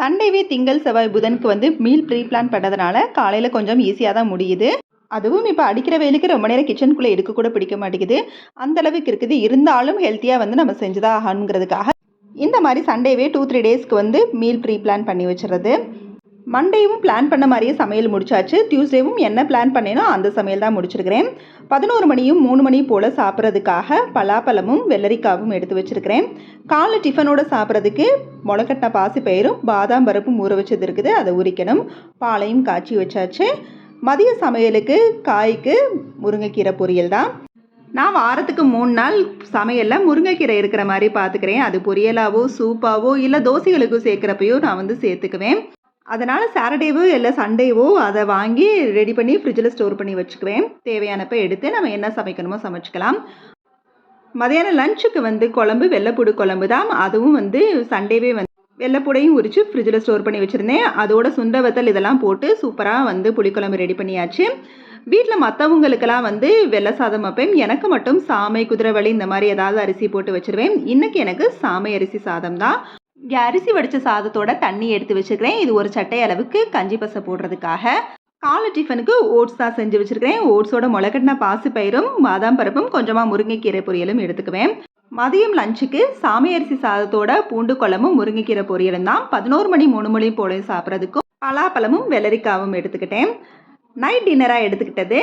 சண்டேவே திங்கள் செவ்வாய் புதனுக்கு வந்து மீல் ப்ரீ பிளான் பண்ணதுனால காலையில் கொஞ்சம் ஈஸியாக தான் முடியுது. அதுவும் இப்போ அடிக்கிற வேலைக்கு ரொம்ப நேரம் கிச்சனுக்குள்ளே எடுக்க கூட பிடிக்க மாட்டேங்குது. அந்த அளவுக்கு இருக்குது. இருந்தாலும் ஹெல்த்தியாக வந்து நம்ம செஞ்சுதான் ஆகணுங்கிறதுக்காக இந்த மாதிரி சண்டேவே டூ த்ரீ டேஸ்க்கு வந்து மீல் ப்ரீ பிளான் பண்ணி வச்சுறது மண்டேவும் பிளான் பண்ண மாதிரியே சமையல் முடிச்சாச்சு. டியூஸ்டேவும் என்ன பிளான் பண்ணேனோ அந்த சமையல் தான் முடிச்சிருக்கிறேன். பதினோரு மணியும் மூணு மணி போல் சாப்பிட்றதுக்காக பலாப்பழமும் வெள்ளரிக்காவும் எடுத்து வச்சுருக்கிறேன். காலை டிஃபனோட சாப்பிட்றதுக்கு முளைக்கட்டின பாசிப்பயிரும் பாதாம் பருப்பும் ஊற வச்சது இருக்குது. அதை உரிக்கணும். பாலையும் காய்ச்சி வச்சாச்சு. மதிய சமையலுக்கு காய்க்கு முருங்கைக்கீரை பொரியல் தான். நான் வாரத்துக்கு மூணு நாள் சமையலில் முருங்கைக்கீரை இருக்கிற மாதிரி பார்த்துக்கிறேன். அது பொரியலாவோ சூப்பாவோ இல்லை தோசைகளுக்கும் சேர்க்குறப்பையோ நான் வந்து சேர்த்துக்குவேன். அதனால் சாட்டர்டேவோ இல்லை சண்டேவோ அதை வாங்கி ரெடி பண்ணி ஃப்ரிட்ஜில் ஸ்டோர் பண்ணி வச்சுக்குவேன். தேவையானப்போ எடுத்து நம்ம என்ன சமைக்கணுமோ சமைச்சிக்கலாம். மதியானம் லஞ்சுக்கு வந்து குழம்பு வெள்ளைப்பூடு குழம்பு தான். அதுவும் வந்து சண்டேவே வந்து வெள்ளைப்பூடையும் உரித்து ஃப்ரிட்ஜில் ஸ்டோர் பண்ணி வச்சுருந்தேன். அதோட சுண்ட வத்தல் இதெல்லாம் போட்டு சூப்பராக வந்து புளிக்குழம்பு ரெடி பண்ணியாச்சு. வீட்டில் மற்றவங்களுக்கெல்லாம் வந்து வெள்ளை சாதம் வைப்பேன். எனக்கு மட்டும் சாமை குதிரைவழி இந்த மாதிரி ஏதாவது அரிசி போட்டு வச்சுருவேன். இன்றைக்கி எனக்கு சாமை அரிசி சாதம் தான். இங்கே அரிசி வடித்த சாதத்தோட தண்ணி எடுத்து வச்சுருக்கிறேன். இது ஒரு சட்டை அளவுக்கு கஞ்சி பசை போடுறதுக்காக. காலை டிஃபனுக்கு ஓட்ஸ் தான் செஞ்சு வச்சுருக்கிறேன். ஓட்ஸோட முளைக்கட்டின பாசி பயிரும் பாதாம் பருப்பும் கொஞ்சமாக முருங்கைக்கீரை பொரியலும் எடுத்துக்குவேன். மதியம் லஞ்சுக்கு சாமி அரிசி சாதத்தோட பூண்டு குழம்பும் முருங்கைக்கீரை பொரியலும் தான். பதினோரு மணி மூணு மணி போல சாப்பிட்றதுக்கும் பலாப்பழமும் வெள்ளரிக்காவும் எடுத்துக்கிட்டேன். நைட் டின்னராக எடுத்துக்கிட்டது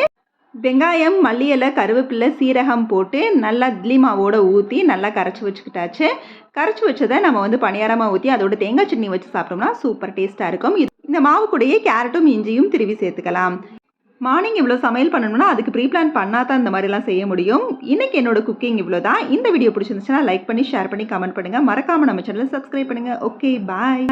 வெங்காயம் மல்லி இலை கருவேப்பிலை சீரகம் போட்டு நல்லா இட்லி மாவோட ஊற்றி நல்லா கரைச்சி வச்சுக்கிட்டாச்சு. கரைச்சி வச்சதை நம்ம வந்து பணியாரமாக ஊற்றி அதோட தேங்காய் சட்னி வச்சு சாப்பிட்டோம்னா சூப்பர் டேஸ்ட்டாக இருக்கும். இது இந்த மாவு கூடயே கேரட்டும் இஞ்சியும் திருவி சேர்த்துக்கலாம். மார்னிங் இவ்வளோ சமையல் பண்ணணும்னா அதுக்கு ப்ரீ பிளான் பண்ணால் தான் இந்த மாதிரிலாம் செய்ய முடியும். இன்றைக்கி என்னோட குக்கிங் இவ்வளோ தான் இந்த வீடியோ பிடிச்சிருந்துச்சுன்னா லைக் பண்ணி ஷேர் பண்ணி கமெண்ட் பண்ணுங்கள் மறக்காமல் நம்ம சேனலை சப்ஸ்கிரைப் பண்ணுங்கள் ஓகே பாய்